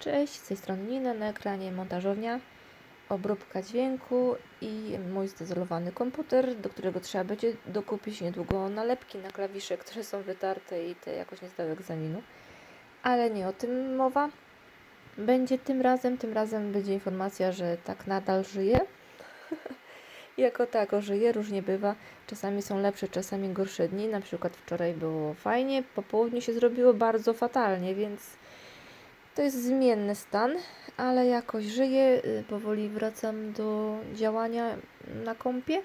Cześć, z tej strony Nina, na ekranie montażownia, obróbka dźwięku i mój zdezolowany komputer, do którego trzeba będzie dokupić niedługo nalepki na klawisze, które są wytarte i te jakoś nie zdały egzaminu. Ale nie o tym mowa. Będzie tym razem, tym razem będzie informacja, że tak nadal żyje. jako tako żyje, różnie bywa. Czasami są lepsze, czasami gorsze dni. Na przykład wczoraj było fajnie, po południu się zrobiło bardzo fatalnie, więc to jest zmienny stan, ale jakoś żyję. y, Powoli wracam do działania na kąpie.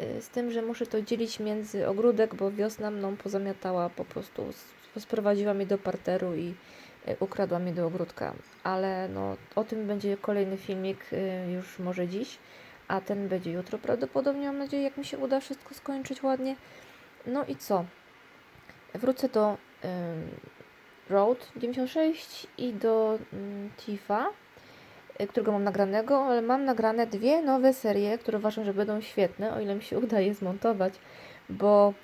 y, Z tym, że muszę to dzielić między ogródek, bo wiosna mną pozamiatała po prostu. Sprowadziła mnie do parteru i y, ukradła mnie do ogródka. Ale no, o tym będzie kolejny filmik y, już może dziś, a ten będzie jutro prawdopodobnie. Mam nadzieję, jak mi się uda wszystko skończyć ładnie. No i co? Wrócę do Road 96 i do mm, Tifa, y, którego mam nagranego, ale mam nagrane dwie nowe serie, które uważam, że będą świetne, o ile mi się uda je zmontować, bo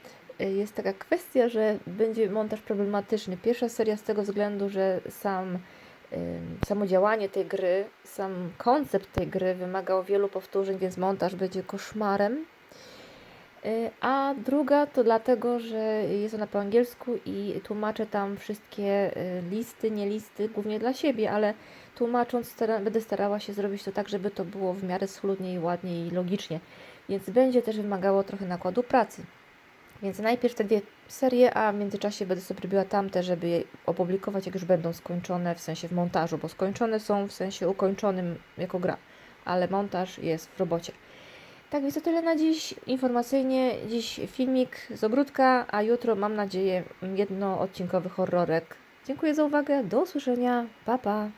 y, jest taka kwestia, że będzie montaż problematyczny. Pierwsza seria z tego względu, że sam samo działanie tej gry, sam koncept tej gry wymagał wielu powtórzeń, więc montaż będzie koszmarem. Y, A druga to dlatego, że jest ona po angielsku i tłumaczę tam wszystkie y, listy, nie listy, głównie dla siebie, ale tłumacząc stara, będę starała się zrobić to tak, żeby to było w miarę schludnie i ładnie i logicznie. Więc będzie też wymagało trochę nakładu pracy. Więc najpierw te dwie serie, a w międzyczasie będę sobie robiła tamte, żeby je opublikować, jak już będą skończone, w sensie w montażu, bo skończone są w sensie ukończonym jako gra, ale montaż jest w robocie. Tak więc to tyle na dziś. Informacyjnie dziś filmik z ogródka, a jutro mam nadzieję jednoodcinkowy horrorek. Dziękuję za uwagę, do usłyszenia, pa pa!